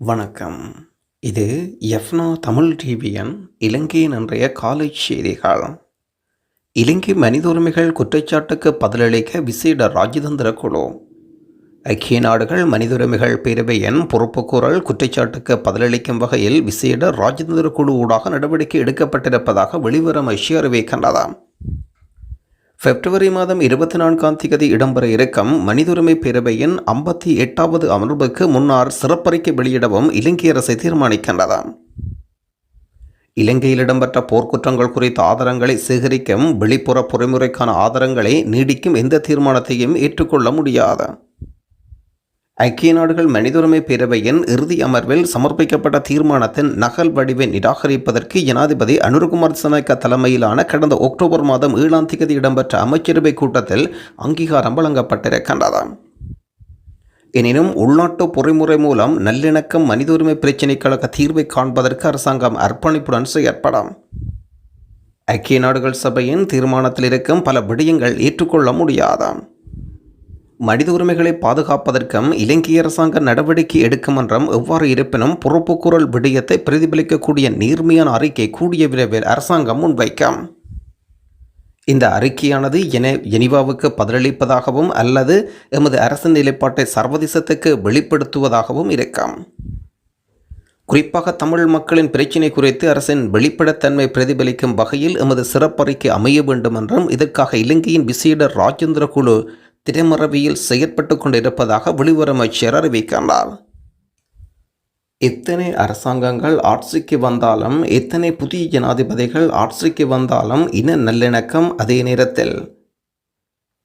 வணக்கம். இது எஃப்னா தமிழ் டிவியின் இலங்கையின் அன்றைய காலை செய்திகள். இலங்கை மனித உரிமைகள் குற்றச்சாட்டுக்கு பதிலளிக்க விசேட ராஜதந்திர குழு. ஐக்கிய நாடுகள் மனித உரிமைகள் பேரவையின் பொறுப்புக்கூறல் குற்றச்சாட்டுக்கு பதிலளிக்கும் வகையில் விசேட ராஜதந்திர குழு ஊடாக நடவடிக்கை எடுக்கப்பட்டிருப்பதாக வெளிவரும் அமைச்சு அறிவிக்கின்றதாம் பிப்ரவரி மாதம் இருபத்தி நான்காம் தேதி இடம்பெற இருக்கும் மனிதுரிமை பேரவையின் ஐம்பத்தி எட்டாவது அமர்வுக்கு முன்னர் சிறப்பறிக்கை வெளியிடவும் இலங்கை அரசை தீர்மானிக்கின்றதாம் இலங்கையில் இடம்பெற்ற போர்க்குற்றங்கள் குறித்த ஆதாரங்களை சேகரிக்கும் வெளிப்புற பொறிமுறைக்கான ஆதாரங்களை நீடிக்கும் எந்த தீர்மானத்தையும் ஏற்றுக்கொள்ள முடியாது. ஐக்கிய நாடுகள் மனிதுரிமை பேரவையின் இறுதி அமர்வில் சமர்ப்பிக்கப்பட்ட தீர்மானத்தின் நகல் வடிவை நிராகரிப்பதற்கு ஜனாதிபதி அனுர்குமார் சனக்க தலைமையிலான கடந்த அக்டோபர் மாதம் ஏழாம் தேதி இடம்பெற்ற அமைச்சரவை கூட்டத்தில் அங்கீகாரம் வழங்கப்பட்டிருக்கின்றது எனினும் உள்நாட்டு பொறிமுறை மூலம் நல்லிணக்கம் மனித உரிமை பிரச்சினைகளுக்கு தீர்வை காண்பதற்கு அரசாங்கம் அர்ப்பணிப்புடன் செயற்படும். ஐக்கிய நாடுகள் சபையின் தீர்மானத்தில் இருக்கும் பல விடயங்கள் ஏற்றுக்கொள்ள முடியாதாம். மனித உரிமைகளை பாதுகாப்பதற்கும் இலங்கை அரசாங்க நடவடிக்கை எடுக்கும் என்றும் எவ்வாறு இருப்பினும் பொறுப்புக்கூறல் விடயத்தை பிரதிபலிக்கக்கூடிய நேர்மையான அறிக்கை கூடிய விரைவில் அரசாங்கம் முன்வைக்கும். இந்த அறிக்கையானது என எனிவாவுக்கு பதிலளிப்பதாகவும் அல்லது எமது அரசின் நிலைப்பாட்டை சர்வதேசத்துக்கு வெளிப்படுத்துவதாகவும் இருக்கும். குறிப்பாக தமிழ் மக்களின் பிரச்சினை குறித்து அரசின் வெளிப்படைத்தன்மை பிரதிபலிக்கும் வகையில் எமது சிறப்பறிக்கை அமைய வேண்டும் என்றும் இதற்காக இலங்கையின் விசேட ராஜேந்திர குழு திரைமறைவியில் செயற்பட்டு கொண்டிருப்பதாக வெளியுறவு அமைச்சர் அறிவிக்கின்றார். எத்தனை அரசாங்கங்கள் ஆட்சிக்கு வந்தாலும் எத்தனை புதிய ஜனாதிபதிகள் ஆட்சிக்கு வந்தாலும் இன நல்லிணக்கம் அதே நேரத்தில்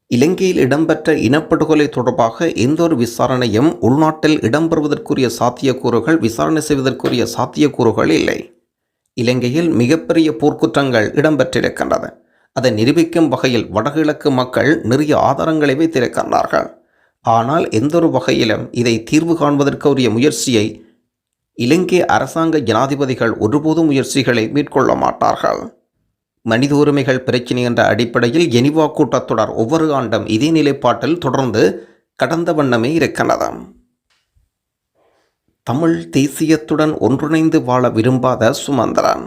இலங்கையில் இடம்பெற்ற இனப்படுகொலை தொடர்பாக எந்த ஒரு விசாரணையும் உள்நாட்டில் இடம்பெறுவதற்குரிய சாத்தியக்கூறுகள் விசாரணை செய்வதற்குரிய சாத்தியக்கூறுகள் இல்லை. இலங்கையில் மிகப்பெரிய போர்க்குற்றங்கள் இடம்பெற்றிருக்கின்றன. அதை நிரூபிக்கும் வகையில் வடகிழக்கு மக்கள் நிறைய ஆதாரங்களை வைத்திருக்கின்றார்கள் ஆனால் எந்த ஒரு வகையிலும் இதை தீர்வு காண்பதற்கு உரிய முயற்சியை இலங்கை அரசாங்க ஜனாதிபதிகள் ஒருபோதும் முயற்சிகளை மேற்கொள்ள மாட்டார்கள். மனித உரிமைகள் பிரச்சினை என்ற அடிப்படையில் எனிவா கூட்டத்தொடர் ஒவ்வொரு ஆண்டும் இதே நிலைப்பாட்டில் தொடர்ந்து கடந்த வண்ணமே இருக்கின்றது. தமிழ் தேசியத்துடன் ஒன்றிணைந்து வாழ விரும்பாத சுமந்திரன்.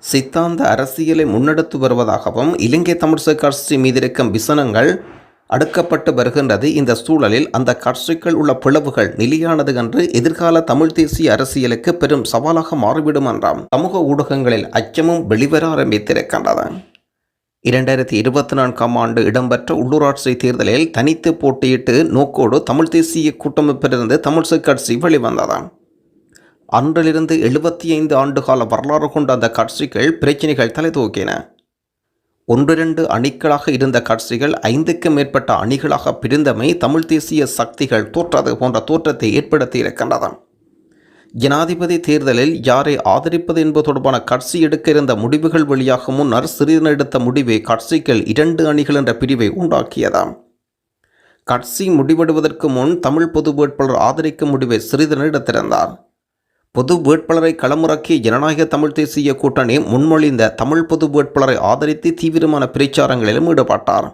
சித்தாந்த அரசியலை முன்னெடுத்து வருவதாகவும் இலங்கை தமிழிசை கட்சி மீதிருக்கும் விசனங்கள் அடுக்கப்பட்டு வருகின்றது. இந்த சூழலில் அந்த கட்சிக்குள் உள்ள பிளவுகள் நிலையானது என்று எதிர்கால தமிழ் தேசிய அரசியலுக்கு பெரும் சவாலாக மாறிவிடும் என்றாம் சமூக ஊடகங்களில் அச்சமும் வெளிவர ஆரம்பித்திருக்கின்றது. இரண்டாயிரத்தி இருபத்தி நான்காம் ஆண்டு இடம்பெற்ற உள்ளூராட்சி தேர்தலில் தனித்து போட்டியிட்டு நோக்கோடு தமிழ் தேசிய கூட்டமைப்பிலிருந்து தமிழிசை கட்சி வெளிவந்ததாம். அன்றிலிருந்து எழுபத்தி ஐந்து ஆண்டுகால வரலாறு கொண்ட அந்த கட்சிகள் பிரச்சினைகள் தலை தூக்கின ஒன்றிரண்டு அணிகளாக இருந்த கட்சிகள் ஐந்துக்கும் மேற்பட்ட அணிகளாக பிரிந்தமை தமிழ் தேசிய சக்திகள் தோற்றது போன்ற தோற்றத்தை ஏற்படுத்தி இருக்கின்றது ஜனாதிபதி தேர்தலில் யாரை ஆதரிப்பது என்பது தொடர்பான கட்சி எடுக்க இருந்த முடிவுகள் வழியாக முன்னர் சிறிதன் எடுத்த முடிவை கட்சிகள் இரண்டு அணிகள் என்ற பிரிவை உண்டாக்கியதாம் கட்சி முடிவெடுவதற்கு முன் தமிழ் பொது வேட்பாளர் ஆதரிக்கும் முடிவை சிறிதன் எடுத்திருந்தார். பொது வேட்பாளரை களமுறக்கிய ஜனநாயக தமிழ் தேசிய கூட்டணி முன்மொழிந்த தமிழ் பொது வேட்பாளரை ஆதரித்து தீவிரமான பிரச்சாரங்களிலும் ஈடுபட்டார்.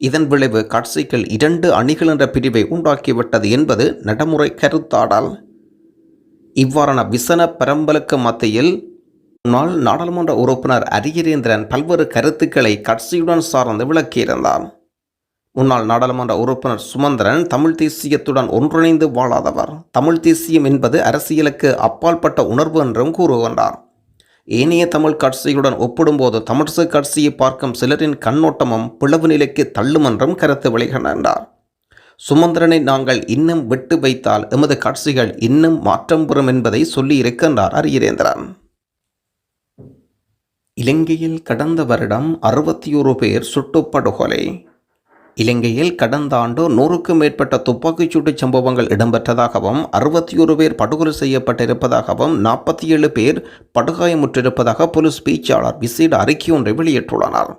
இதன் விளைவு கட்சிகள் இரண்டு அணிகள் என்ற பிரிவை உண்டாக்கிவிட்டது என்பது நடைமுறை கருத்தாடல். இவ்வாறான விசன பரம்பலுக்கு மத்தியில் முன்னாள் நாடாளுமன்ற உறுப்பினர் அரியரேந்திரன் பல்வேறு கருத்துக்களை கட்சியுடன் சார்ந்து விளக்கியிருந்தார். முன்னாள் நாடாளுமன்ற உறுப்பினர் சுமந்திரன் தமிழ் தேசியத்துடன் ஒன்றிணைந்து வாழாதவர். தமிழ் தேசியம் என்பது அரசியலுக்கு அப்பாற்பட்ட உணர்வு என்றும் கூறுகின்றார். ஏனைய தமிழ் கட்சியுடன் ஒப்பிடும்போது தமிழ்சு கட்சியை பார்க்கும் சிலரின் கண்ணோட்டமும் பிளவு நிலைக்கு தள்ளும் என்றும் கருத்து வெளிகின்றார் சுமந்திரனை நாங்கள் இன்னும் விட்டு வைத்தால் எமது கட்சிகள் இன்னும் மாற்றம் பெறும் என்பதை சொல்லியிருக்கின்றார் அரியரேந்திரன். இலங்கையில் கடந்த வருடம் அறுபத்தி ஒரு பேர் சுட்டுப்படுகொலை. இலங்கையில் கடந்த ஆண்டு நூறுக்கும் மேற்பட்ட துப்பாக்கிச்சூட்டு சம்பவங்கள் இடம்பெற்றதாகவும் அறுபத்தி ஒரு பேர் படுகொலை செய்யப்பட்டிருப்பதாகவும் நாற்பத்தி ஏழு பேர் படுகாயமுற்றிருப்பதாக போலீஸ் பேச்சாளர் விசேட அறிக்கை ஒன்றை வெளியிட்டுள்ளனர்.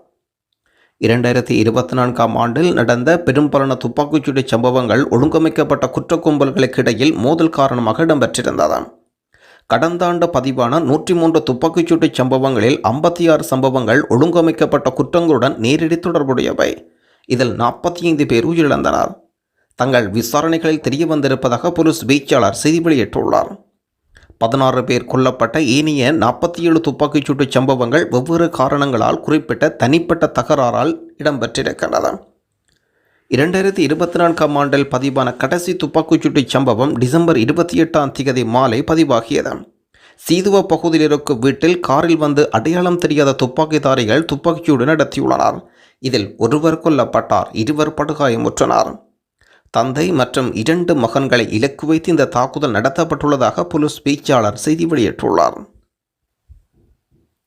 இரண்டாயிரத்தி இருபத்தி நான்காம் ஆண்டில் நடந்த பெரும்பாலான துப்பாக்கிச்சூடு சம்பவங்கள் ஒழுங்கமைக்கப்பட்ட குற்ற கும்பல்களுக்கு இடையில் மோதல் காரணமாக இடம்பெற்றிருந்தது. கடந்த ஆண்டு பதிவான நூற்றி மூன்று துப்பாக்கிச்சூட்டு சம்பவங்களில் ஐம்பத்தி ஆறு சம்பவங்கள் ஒழுங்கமைக்கப்பட்ட குற்றங்களுடன் நேரடி தொடர்புடையவை. இதில் நாற்பத்தி ஐந்து பேர் உயிரிழந்தனர். தங்கள் விசாரணைகளில் தெரிய வந்திருப்பதாக போலீஸ் பேச்சாளர் செய்தி வெளியிட்டுள்ளார். பதினாறு பேர் கொல்லப்பட்ட ஏனைய நாற்பத்தி ஏழு துப்பாக்கிச்சூட்டு சம்பவங்கள் வெவ்வேறு காரணங்களால் குறிப்பிட்ட தனிப்பட்ட தகராறால் இடம்பெற்றிருக்கின்றன. இரண்டாயிரத்தி இருபத்தி நான்காம் ஆண்டில் பதிவான கடைசி துப்பாக்கிச்சூட்டு சம்பவம் டிசம்பர் இருபத்தி எட்டாம் தேதி மாலை பதிவாகியது. சீதுவ பகுதியில் இருக்கும் வீட்டில் காரில் வந்து அடையாளம் தெரியாத துப்பாக்கிதாரிகள் துப்பாக்கிச்சூடு நடத்தியுள்ளனர். இதில் ஒருவர் கொல்லப்பட்டார் இருவர் படுகாயமுற்றனர் தந்தை மற்றும் இரண்டு மகன்களை இலக்கு வைத்து இந்த தாக்குதல் நடத்தப்பட்டுள்ளதாக போலீஸ் பேச்சாளர் செய்தி வெளியிட்டுள்ளார்.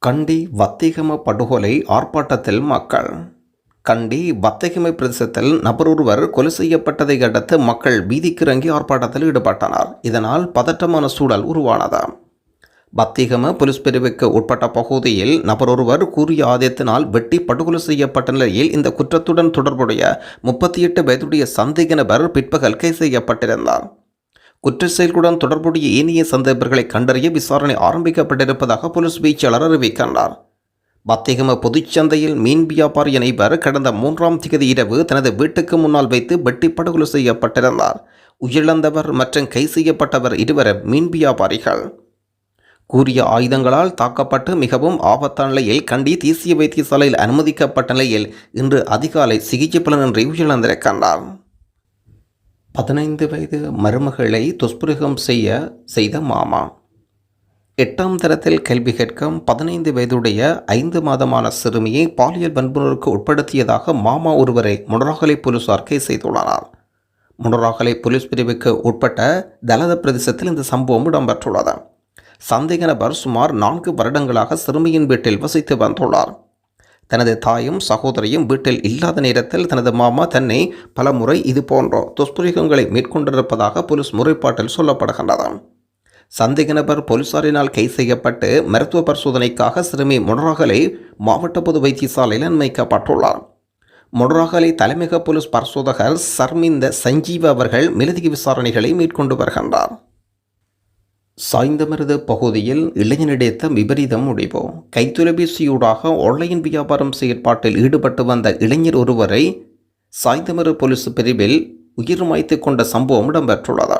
கண்டி வத்திகம படுகொலை ஆர்ப்பாட்டத்தில் மக்கள். கண்டி வத்தகிமை பிரதேசத்தில் நபர் ஒருவர் கொலை செய்யப்பட்டதை அடுத்து மக்கள் வீதிக்கிறங்கி ஆர்ப்பாட்டத்தில் ஈடுபட்டனர். இதனால் பதட்டமான சூழல் உருவானதாம் பத்திகம புலிஸ் பிரிவுக்கு உட்பட்ட பகுதியில் நபர் ஒருவர் கூறிய ஆதயத்தினால் வெட்டி படுகொலை செய்யப்பட்ட நிலையில் இந்த குற்றத்துடன் தொடர்புடைய முப்பத்தி எட்டு வயதுடைய சந்தேக நபர் பிற்பகல் கைது செய்யப்பட்டிருந்தார். குற்ற செயல்களுடன் தொடர்புடைய ஏனைய சந்தேகர்களை கண்டறிய விசாரணை ஆரம்பிக்கப்பட்டிருப்பதாக போலீஸ் பேச்சாளர் அறிவிக்கின்றார். பத்திகம பொதுச்சந்தையில் மீன் வியாபாரி அனைவர் கடந்த மூன்றாம் திகதி இரவு தனது வீட்டுக்கு முன்னால் வைத்து வெட்டி படுகொலை செய்யப்பட்டிருந்தார். உயிரிழந்தவர் மற்றும் கை செய்யப்பட்டவர் இருவர் மீன் வியாபாரிகள். கூறிய ஆயுதங்களால் தாக்கப்பட்டு மிகவும் ஆபத்தான நிலையில் கண்டி தேசிய வைத்தியசாலையில் அனுமதிக்கப்பட்ட நிலையில் இன்று அதிகாலை சிகிச்சை பலனின்றி கண்டார். பதினைந்து வயது மருமகளை துஷ்பிரகம் செய்ய செய்த மாமா. எட்டாம் தரத்தில் கல்வி கேட்கும் பதினைந்து வயதுடைய ஐந்து மாதமான சிறுமியை பாலியல் வன்புணருக்கு உட்படுத்தியதாக மாமா ஒருவரை முனராகலை போலீசார் கைது செய்துள்ளனர். முனராகலை போலீஸ் பிரிவுக்கு உட்பட்ட தலத பிரதேசத்தில் இந்த சம்பவம் இடம்பெற்றுள்ளது. சந்தேக நபர் சுமார் நான்கு வருடங்களாக சிறுமியின் வீட்டில் வசித்து வந்துள்ளார். தனது தாயும் சகோதரியும் வீட்டில் இல்லாத நேரத்தில் தனது மாமா தன்னை பல முறை இது போன்ற துஷ்பிரயோகங்களை மேற்கொண்டிருப்பதாக போலீஸ் முறைப்பாட்டில் சொல்லப்படுகின்றது. சந்தேக நபர் போலீசாரினால் கைது செய்யப்பட்டு மருத்துவ பரிசோதனைக்காக சிறுமி முனராகலை மாவட்ட பொது வைத்தியசாலையில் அனுமதிக்கப்பட்டுள்ளார். முனராகலை தலைமையக போலீஸ் பரிசோதகர் சர்மிந்த சஞ்சீவ் அவர்கள் மேலதிக விசாரணைகளை மேற்கொண்டு வருகின்றார். சாய்ந்தமருது பகுதியில் இளைஞனிடைத்த விபரீதம் முடிவு கைத்தொலைபேசியூடாக ஆன்லைன் வியாபாரம் செயற்பாட்டில் ஈடுபட்டு வந்த இளைஞர் ஒருவரை சாய்ந்தமரு போலீஸ் பிரிவில் உயிர் மாய்த்து கொண்ட சம்பவம் இடம்பெற்றுள்ளது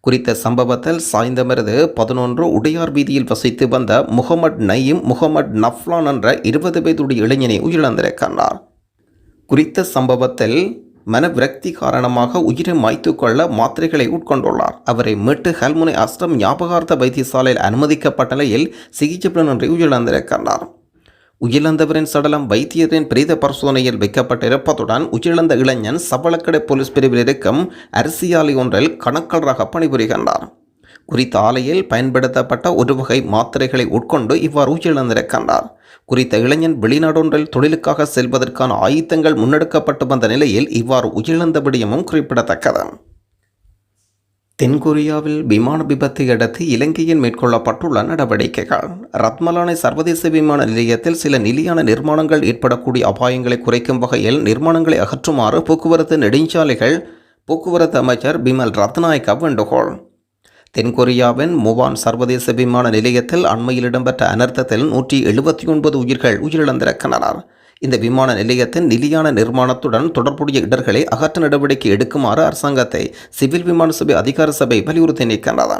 குறித்த சம்பவத்தில் சாய்ந்தமருது பதினொன்று உடையார் வீதியில் வசித்து வந்த முகமது நயீம் முகமது நஃப்லான் என்ற இருபது வயதுடைய இளைஞனை உயிரிழந்திருக்கின்றார் குறித்த சம்பவத்தில் மனவிரக்தி காரணமாக உயிரை மாய்த்து கொள்ள மாத்திரைகளை உட்கொண்டுள்ளார். அவரை மீட்டு ஹல்முனை அஸ்ரம் ஞாபகார்த்த வைத்தியசாலையில் அனுமதிக்கப்பட்ட நிலையில் சிகிச்சை பலனின்றி உயிரிழந்திருக்கின்றார் உயிரிழந்தவரின் சடலம் வைத்தியரின் பிரேத பரிசோதனையில் வைக்கப்பட்டிருப்பதுடன் உயிரிழந்த இளைஞன் சவளக்கடை போலீஸ் பிரிவில் இருக்கும் அரிசியாலை ஒன்றில் கணக்கலராக பணிபுரிகின்றார். குறித்த ஆலையில் பயன்படுத்தப்பட்ட ஒரு வகை மாத்திரைகளை உட்கொண்டு இவ்வாறு உயிரிழந்திருக்கின்றார் குறித்த இளைஞன் வெளிநாடொன்றில் தொழிலுக்காக செல்வதற்கான ஆயுத்தங்கள் முன்னெடுக்கப்பட்டு வந்த நிலையில் இவ்வாறு உயிரிழந்த விடயமும் குறிப்பிடத்தக்கது. தென்கொரியாவில் விமான விபத்தை அடுத்து இலங்கையில் மேற்கொள்ளப்பட்டுள்ள நடவடிக்கைகள். ரத்மலானை சர்வதேச விமான நிலையத்தில் சில நிலையான நிர்மாணங்கள் ஏற்படக்கூடிய அபாயங்களை குறைக்கும் வகையில் நிர்மாணங்களை அகற்றுமாறு போக்குவரத்து நெடுஞ்சாலைகள் போக்குவரத்து அமைச்சர் பிமல் ரத்நாயக்கா வேண்டுகோள். தென்கொரியாவின் முவான் சர்வதேச விமான நிலையத்தில் அண்மையில் இடம்பெற்ற அனர்த்தத்தில் நூற்றி எழுபத்தி ஒன்பது உயிர்கள் உயிரிழந்திருக்கின்றனர். இந்த விமான நிலையத்தின் நிலையான நிர்மாணத்துடன் தொடர்புடைய இடர்களை அகற்ற நடவடிக்கை எடுக்குமாறு அரசாங்கத்தை சிவில் விமான சபை அதிகார சபை வலியுறுத்தி நிற்கின்றது.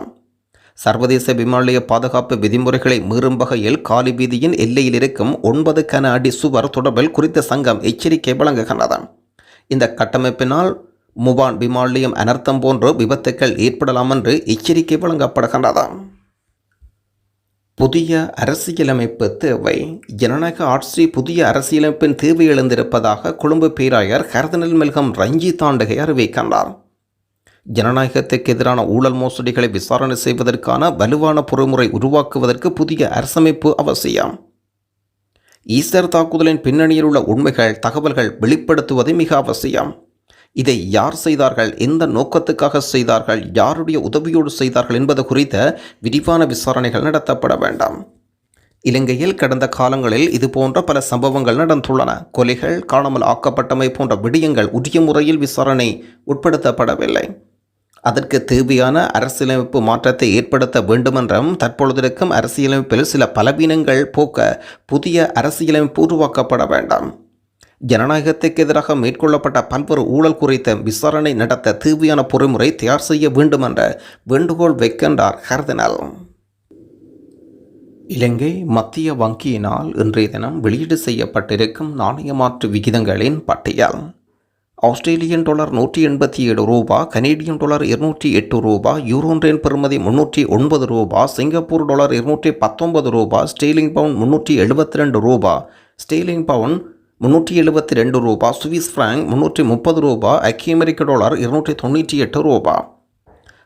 சர்வதேச விமான நிலைய பாதுகாப்பு விதிமுறைகளை மீறும் வகையில் காலி வீதியின் எல்லையில் இருக்கும் ஒன்பது கன அடி சுவர் தொடர்பில் குறித்த சங்கம் எச்சரிக்கை வழங்குகின்றது. இந்த கட்டமைப்பினால் முபான் விமானியம் அனர்த்தம் போன்ற விபத்துக்கள் ஏற்படலாம் என்று எச்சரிக்கை வழங்கப்படுகின்றது. புதிய அரசியலமைப்பு தேவை. ஜனநாயக ஆட்சி புதிய அரசியலமைப்பின் தேவை எழுந்திருப்பதாக கொழும்பு பேராயர் கர்தனல் மெல்கம் ரஞ்சி தாண்டகை அறிவிக்கின்றார். ஜனநாயகத்துக்கு எதிரான ஊழல் மோசடிகளை விசாரணை செய்வதற்கான வலுவான பொறுமுறை உருவாக்குவதற்கு புதிய அரசமைப்பு அவசியம். ஈஸ்டர் தாக்குதலின் பின்னணியில் உள்ள உண்மைகள் தகவல்கள் வெளிப்படுத்துவது மிக அவசியம். இதை யார் செய்தார்கள்? எந்த நோக்கத்துக்காக செய்தார்கள்? யாருடைய உதவியோடு செய்தார்கள் என்பது குறித்த விரிவான விசாரணைகள் நடத்தப்பட வேண்டாம். இலங்கையில் கடந்த காலங்களில் இது போன்ற பல சம்பவங்கள் நடந்துள்ளன. கொலைகள் காணாமல் ஆக்கப்பட்டமை போன்ற விடயங்கள் உரிய முறையில் விசாரணை உட்படுத்தப்படவில்லை. அதற்கு தேவையான அரசியலமைப்பு மாற்றத்தை ஏற்படுத்த வேண்டுமென்றும் தற்பொழுதிருக்கும் அரசியலமைப்பில் சில பலவீனங்கள் போக்க புதிய அரசியலமைப்பு உருவாக்கப்பட வேண்டாம். ஜனநாயகத்துக்கு எதிராக மேற்கொள்ளப்பட்ட பல்வேறு ஊழல் குறித்த விசாரணை நடத்த தேவையான பொறிமுறை தயார் செய்ய வேண்டும் என்ற வேண்டுகோள் வைக்கின்றார் ஹர்தினல் இலங்கை மத்திய வங்கியினால் இன்றைய தினம் வெளியீடு செய்யப்பட்டிருக்கும் நாணய மாற்று விகிதங்களின் பட்டியல். ஆஸ்திரேலியன் டாலர் நூற்றி எண்பத்தி ஏழு ரூபா கனேடியன் டாலர் இருநூற்றி எட்டு ரூபா யூரோன்றின் பெறுமதி முன்னூற்றி ஒன்பது ரூபா சிங்கப்பூர் டாலர் இருநூற்றி பத்தொன்பது ரூபா ஸ்டீலிங் பவுன் முன்னூற்றி எழுபத்தி ரெண்டு ரூபா ஸ்டீலிங் பவுன் முன்னூற்றி எழுபத்தி ரெண்டு ரூபா சுவிஸ் ஃப்ராங்க் முன்னூற்றி முப்பது ரூபா ஐக்கிய அமெரிக்க டாலர் இருநூற்றி தொண்ணூற்றி எட்டு ரூபா.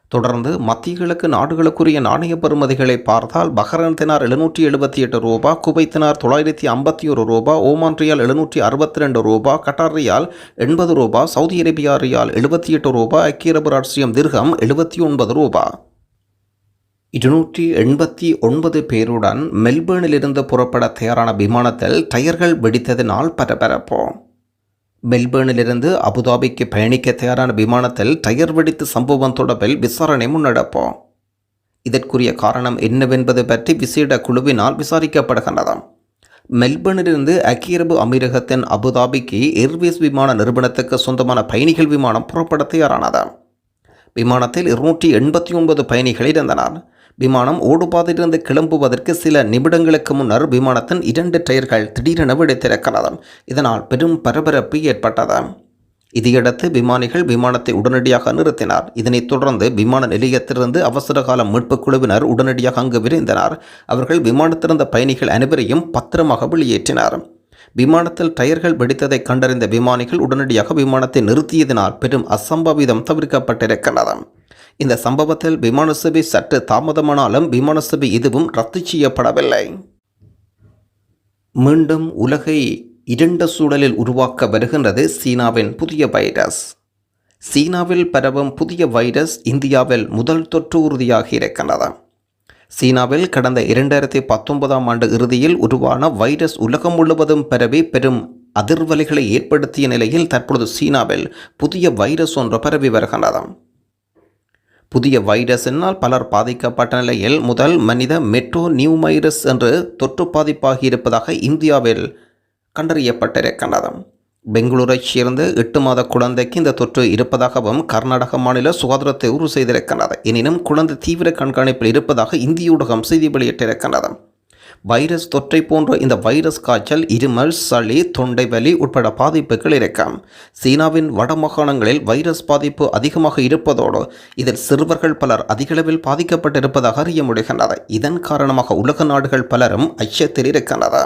தொடர்ந்து மத்திய கிழக்கு நாடுகளுக்குரிய நாணய பெறுமதிகளை பார்த்தால் பஹ்ரைன் தினார் எழுநூற்றி எழுபத்தி எட்டு ரூபா குவைத்தினார் தொள்ளாயிரத்தி ஐம்பத்தி ஒரு ரூபா ஓமான் ரியால் எழுநூற்றி அறுபத்தி ரெண்டு ரூபா கட்டார் ரியால் எண்பது ரூபா சவுதி அரேபியா ரியால் எழுபத்தி எட்டு ரூபா ஐக்கிய அரபு ராட்சியம் திர்கம் எழுபத்தி ஒன்பது ரூபா. இருநூற்றி எண்பத்தி ஒன்பது பேருடன் மெல்பேர்னிலிருந்து புறப்பட தயாரான விமானத்தில் டயர்கள் வெடித்ததினால் பரபரப்பு. மெல்பேர்னிலிருந்து அபுதாபிக்கு பயணிக்க தயாரான விமானத்தில் டயர் வெடித்து சம்பவம் தொடர்பில் விசாரணை முன்னெடுப்போம் இதற்குரிய காரணம் என்னவென்பது பற்றி விசேட குழுவினால் விசாரிக்கப்படுகின்றது மெல்பர்னிலிருந்து அக்கியரபு அமீரகத்தின் அபுதாபிக்கு ஏர்வேஸ் விமான நிறுவனத்துக்கு சொந்தமான பயணிகள் விமானம் புறப்பட தயாரானது. விமானத்தில் இருநூற்றி எண்பத்தி ஒன்பது பயணிகள் இருந்தனர். விமானம் ஓடுபாதையிலிருந்து கிளம்புவதற்கு சில நிமிடங்களுக்கு முன்னர் விமானத்தின் இரண்டு டயர்கள் திடீரென வெடித்திருக்கிறது. இதனால் பெரும் பரபரப்பு ஏற்பட்டது. இதையடுத்து விமானிகள் விமானத்தை உடனடியாக நிறுத்தினார். இதனைத் தொடர்ந்து விமான நிலையத்திலிருந்து அவசரகால மீட்புக் குழுவினர் உடனடியாக அங்கு விரைந்தனர். அவர்கள் விமானத்திலிருந்த பயணிகள் அனைவரையும் பத்திரமாக வெளியேற்றினர். விமானத்தில் டயர்கள் வெடித்ததை கண்டறிந்த விமானிகள் உடனடியாக விமானத்தை நிறுத்தியதினால் பெரும் அசம்பாவிதம் தவிர்க்கப்பட்டிருக்கிறது. இந்த சம்பவத்தில் விமான சேவை சற்று தாமதமானாலும் விமான சேவை எதுவும் ரத்து செய்யப்படவில்லை. மீண்டும் உலகை இரண்ட சூழலில் உருவாக்க வருகின்றது சீனாவின் புதிய வைரஸ். சீனாவில் பரவும் புதிய வைரஸ் இந்தியாவில் முதல் தொற்று உறுதியாகி இருக்கின்றது. சீனாவில் கடந்த இரண்டாயிரத்தி பத்தொன்பதாம் ஆண்டு இறுதியில் உருவான வைரஸ் உலகம் முழுவதும் பரவி பெரும் அதிர்வலைகளை ஏற்படுத்திய நிலையில் தற்பொழுது சீனாவில் புதிய வைரஸ் ஒன்று பரவி வருகின்றது. புதிய வைரஸினால் பலர் பாதிக்கப்பட்ட நிலையில் முதல் மனித மெட்ரோ நியூ வைரஸ் என்று தொற்று பாதிப்பாகி இருப்பதாக இந்தியாவில் கண்டறியப்பட்டிருக்கின்றது பெங்களூரைச் சேர்ந்த எட்டு மாத குழந்தைக்கு இந்த தொற்று இருப்பதாகவும் கர்நாடக மாநில சுகாதாரத்தை உறுதி செய்திருக்கின்றது. எனினும் குழந்தை தீவிர கண்காணிப்பில் இருப்பதாக இந்திய ஊடகம் செய்தி வெளியிட்டிருக்கின்றது. வைரஸ் தொற்றை போன்ற இந்த வைரஸ் காய்ச்சல் இருமல் சளி தொண்டை வலி உட்பட பாதிப்புகள் இருக்கும். சீனாவின் வடமாகாணங்களில் வைரஸ் பாதிப்பு அதிகமாக இருப்பதோடு இதில் சிறுவர்கள் பலர் அதிகளவில் பாதிக்கப்பட்டிருப்பதாக அறிய முடிகின்றது. இதன் காரணமாக உலக நாடுகள் பலரும் அச்சத்தில் இருக்கின்றன.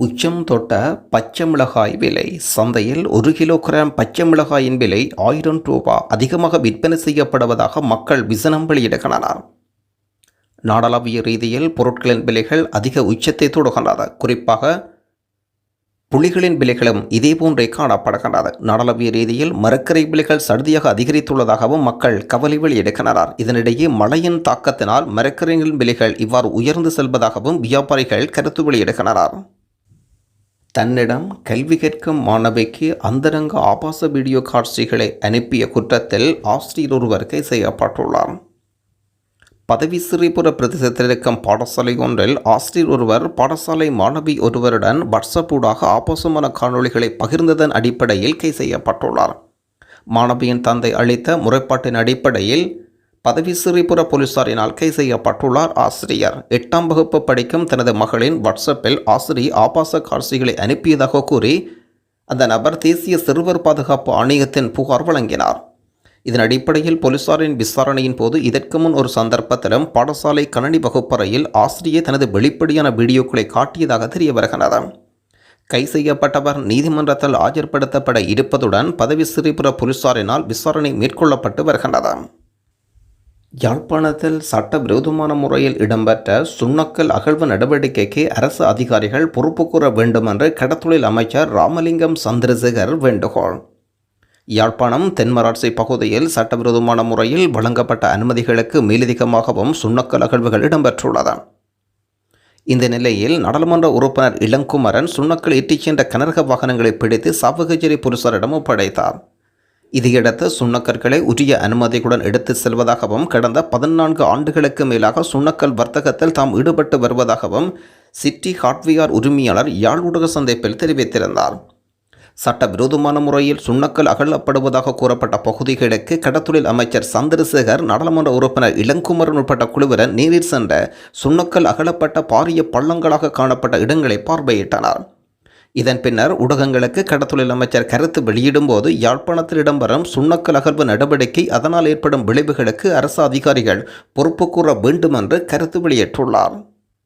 உச்சம் தொட்ட பச்சை மிளகாய் விலை சந்தையில் ஒரு கிலோகிராம் பச்சை மிளகாயின் விலை ஆயிரம் ரூபாய் அதிகமாக விற்பனை செய்யப்படுவதாக மக்கள் விசனம் வெளியிடுகின்றனர். நாடளாவிய ரீதியில் பொருட்களின் விலைகள் அதிக உச்சத்தை தொடுகின்றது குறிப்பாக புலிகளின் விலைகளும் இதேபோன்றே காணப்படுகின்றது நாடளாவிய ரீதியில் மரக்கரை விலைகள் சடுதியாக அதிகரித்துள்ளதாகவும் மக்கள் கவலை வெளியிடுகின்றனர். இதனிடையே மழையின் தாக்கத்தினால் மரக்கரைகளின் விலைகள் இவ்வாறு உயர்ந்து செல்வதாகவும் வியாபாரிகள் கருத்து வெளியிடுகின்றனர். தன்னிடம் கல்வி கேட்கும் மாணவிக்கு அந்தரங்க ஆபாச வீடியோ காட்சிகளை அனுப்பிய குற்றத்தில் ஆசிரியர் ஒருவர் கைது செய்யப்பட்டுள்ளார். பதவி சிறிபுர பிரதேசத்தில் இருக்கும் பாடசாலை ஒன்றில் ஆசிரியர் ஒருவர் பாடசாலை மாணவி ஒருவருடன் வாட்ஸ்அப் ஊடாக ஆபாசமான காணொளிகளை பகிர்ந்ததன் அடிப்படையில் கை செய்யப்பட்டுள்ளார். மாணவியின் தந்தை அளித்த முறைப்பாட்டின் அடிப்படையில் பதவி சிறிபுர போலீசாரினால் கை செய்யப்பட்டுள்ளார் ஆசிரியர். எட்டாம் வகுப்பு படிக்கும் தனது மகளின் வாட்ஸ்அப்பில் ஆசிரியர் ஆபாச காட்சிகளை அனுப்பியதாக கூறி அந்த நபர் தேசிய சிறுவர் பாதுகாப்பு ஆணையத்தின் புகார் வழங்கினார். இதன் அடிப்படையில் போலீசாரின் விசாரணையின் போது இதற்கு முன் ஒரு சந்தர்ப்பத்திலும் பாடசாலை கணனி வகுப்பறையில் ஆசிரியை தனது வெளிப்படையான வீடியோக்களை காட்டியதாக தெரிய வருகிறது கை செய்யப்பட்டவர் நீதிமன்றத்தில் ஆஜர்படுத்தப்பட இருப்பதுடன் பதவி சிறிபுற போலீசாரினால் விசாரணை மேற்கொள்ளப்பட்டு வருகின்றது. யாழ்ப்பாணத்தில் சட்டவிரோதமான முறையில் இடம்பெற்ற சுண்ணக்கல் அகழ்வு நடவடிக்கைக்கு அரசு அதிகாரிகள் பொறுப்பு கூற வேண்டும் என்று கடத்தொழில் அமைச்சர் ராமலிங்கம் சந்திரசேகர் வேண்டுகோள். யாழ்ப்பாணம் தென்மராட்சி பகுதியில் சட்டவிரோதமான முறையில் வழங்கப்பட்ட அனுமதிகளுக்கு மேலதிகமாகவும் சுண்ணக்கல் அகழ்வுகள் இடம்பெற்றுள்ளது. இந்த நிலையில் நாடாளுமன்ற உறுப்பினர் இளங்குமரன் சுண்ணக்கல் இட்டிச் சென்ற கனரக வாகனங்களை பிடித்து சாவகச்சேரி போலீசாரிடம் ஒப்படைத்தார். இதையடுத்து சுண்ணக்கற்களை உரிய அனுமதியுடன் எடுத்து செல்வதாகவும் கடந்த பதினான்கு ஆண்டுகளுக்கு மேலாக சுண்ணக்கல் வர்த்தகத்தில் தாம் ஈடுபட்டு வருவதாகவும் சிட்டி ஹார்ட்வேர் உரிமையாளர் யாழ் ஊடக சந்திப்பில் தெரிவித்திருந்தார். சட்டவிரோதமான முறையில் சுண்ணக்கல் அகழப்படுவதாக கூறப்பட்ட பகுதிகளுக்கு கடத்தொழில் அமைச்சர் சந்திரசேகர் நாடாளுமன்ற உறுப்பினர் இளங்குமரன் உட்பட்ட குழுவினர் நேரில் சென்ற சுண்ணக்கல் அகழப்பட்ட பாரிய பள்ளங்களாக காணப்பட்ட இடங்களை பார்வையிட்டனர். இதன் பின்னர் ஊடகங்களுக்கு கடத்தொழில் அமைச்சர் கருத்து வெளியிடும்போது யாழ்ப்பாணத்தில் இடம்பெறும் சுண்ணக்கல் அகழ்வு நடவடிக்கை அதனால் ஏற்படும் விளைவுகளுக்கு அரசு அதிகாரிகள் பொறுப்பு கூற வேண்டும் என்று கருத்து வெளியிட்டுள்ளார்.